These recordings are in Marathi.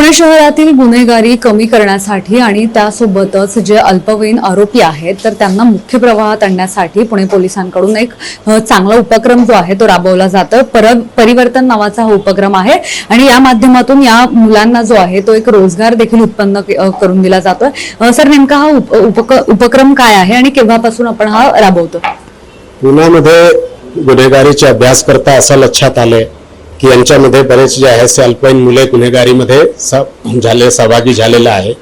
पुणे शहरातील गुन्हेगारी कमी करण्यासाठी आणि त्यासोबतच जे अल्पवयीन आरोपी आहेत तर त्यांना मुख्य प्रवाहात आणण्यासाठी पुणे पोलिसांकडून एक चांगला उपक्रम जो आहे तो राबवला जातो. पर परिवर्तन नावाचा हा उपक्रम आहे आणि या माध्यमातून या मुलांना जो आहे तो एक रोजगार देखील उत्पन्न करून दिला जातोय. सर नेमका हा उप- उपक- उपक्रम काय आहे आणि केव्हापासून आपण हा राबवतो? पुण्यामध्ये गुन्हेगारीचे अभ्यास करता असं लक्षात आले. की यांच्यामध्ये बरेच जे आहे असे अल्पवयीन मुले गुन्हेगारीमध्ये स- झाले सहभागी झालेलं आहे.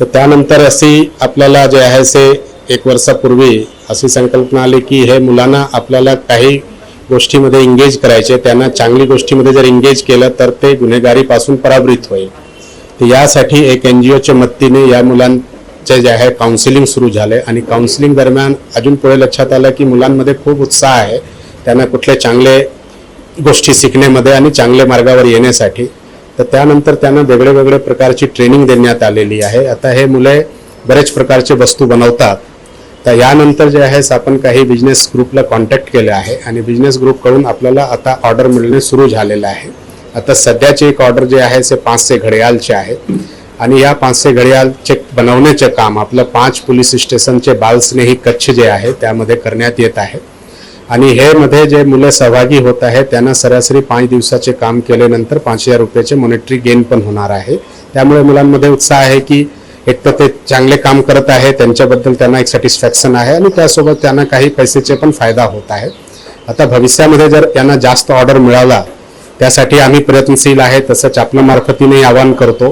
तर त्यानंतर अशी आपल्याला जे आहे से एक वर्षापूर्वी अशी संकल्पना आली की हे मुलांना आपल्याला काही गोष्टीमध्ये इंगेज करायचे त्यांना चांगली गोष्टीमध्ये जर इंगेज केलं तर ते गुन्हेगारीपासून परावृत्त होईल. तर यासाठी एक एन जी ओच्या मदतीने या मुलांचे जे आहे काउन्सिलिंग सुरू झाले आणि काउन्सिलिंग दरम्यान अजून पुढे लक्षात आलं की मुलांमध्ये खूप उत्साह आहे. त्यांना कुठले चांगले गोष्टी शिकण्यामध्ये आणि चांगल्या मार्गावर येण्यासाठी. तर त्यानंतर त्यांना वेगळे वेगळे प्रकारची ट्रेनिंग देण्यात आलेली आहे. आता हे मुले बरेच प्रकारचे वस्तू बनवतात. तर यानंतर जे आहे आपण काही बिझनेस ग्रुपला कॉन्टॅक्ट केले आहे आणि बिझनेस ग्रुपकडून आपल्याला आता ऑर्डर मिळणे सुरू झालेलं आहे. आता सध्याची एक ऑर्डर जे आहे ते पाचशे घड्याळचे आहे. आणि या पाचशे घड्याळचे बनवण्याचे काम आपलं पाच पोलीस स्टेशनचे बालस्नेही कच्छ जे आहे त्यामध्ये करण्यात येत आहे. आणि हे मध्ये जे मुलं सहभागी होत आहे त्यांना सरासरी पाच दिवसाचे काम केल्यानंतर पाच हजार रुपयाचे मॉनिटरी गेन पण होणार आहे. त्यामुळे मुलांमध्ये उत्साह आहे की एक तर ते चांगले काम करत आहे त्यांच्याबद्दल त्यांना एक सॅटिस्फॅक्शन आहे आणि त्यासोबत त्यांना काही पैशाचे पण फायदा होत आहे. आता भविष्यामध्ये जर यांना जास्त ऑर्डर मिळाला त्यासाठी आम्ही प्रयत्नशील आहे तसंच आपल्या मार्फतीने आवाहन करतो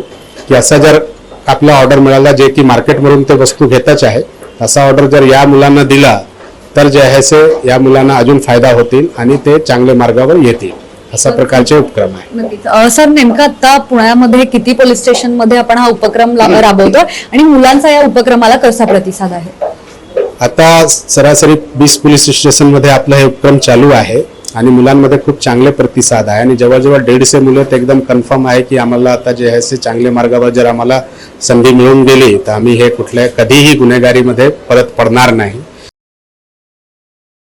की असा जर आपला ऑर्डर मिळाला जे की मार्केटमधून ते वस्तू घेतच आहे असा ऑर्डर जर या मुलांना दिला तर जे आहे ते या मुलांना अजून फायदा होतील आणि ते चांगल्या मार्गावर येतील अशा प्रकारचे उपक्रम आहे. सर नेमका आता पुण्यामध्ये किती पोलीस स्टेशनमध्ये आपण हा उपक्रम राबवतोय? आणि मुलांचा या उपक्रमाला कसा प्रतिसाद आहे? आता सरासरी वीस पोलीस स्टेशनमध्ये आपलं हे उपक्रम चालू आहे आणि मुलांमध्ये खूप चांगले प्रतिसाद आहे. आणि जवळजवळ दीडशे मुलं तर एकदम कन्फर्म आहे की आम्हाला आता जे आहे ते चांगल्या मार्गावर जर आम्हाला संधी मिळून गेली तर आम्ही हे कुठल्या कधीही गुन्हेगारीमध्ये परत पडणार नाही.